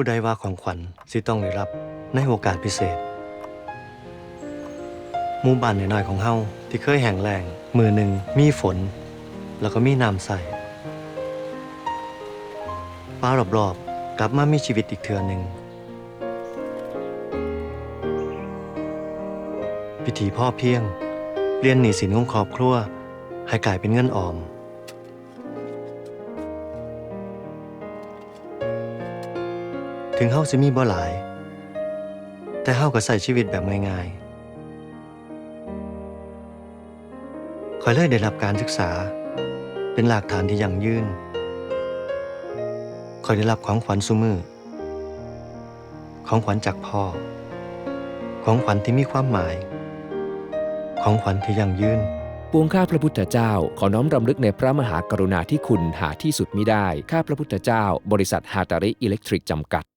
ผู้ใดว่าของขวัญสิต้องได้รับในโอกาสพิเศษหมู่บ้านน้อยๆของเฮาที่เคยแห้งแล้งมือหนึ่งมีฝน แล้วก็มีน้ำใสฟ้ารอบๆ กลับมามีชีวิตอีกเทือหนึ่งพิธีพ่อเพียงเรียนหนีสินของครอบครัวให้กลายเป็นเงินออม ถึงเฮาสิมีบ่หลาย แต่เฮาก็ใส่ชีวิตแบบง่ายๆคอยเลยได้รับการศึกษา เป็นหลักฐานที่ยั่งยืนคอยได้รับของขวัญสุมือ ของขวัญจากพ่อ ของขวัญที่มีความหมาย ของขวัญที่ยั่งยืนปวงข้าพระพุทธเจ้า ขอน้อมรำลึกในพระมหากรุณาธิคุณหาที่สุดมิได้ ข้าพระพุทธเจ้า บริษัทฮาตาริอิเล็กทริกจำกัด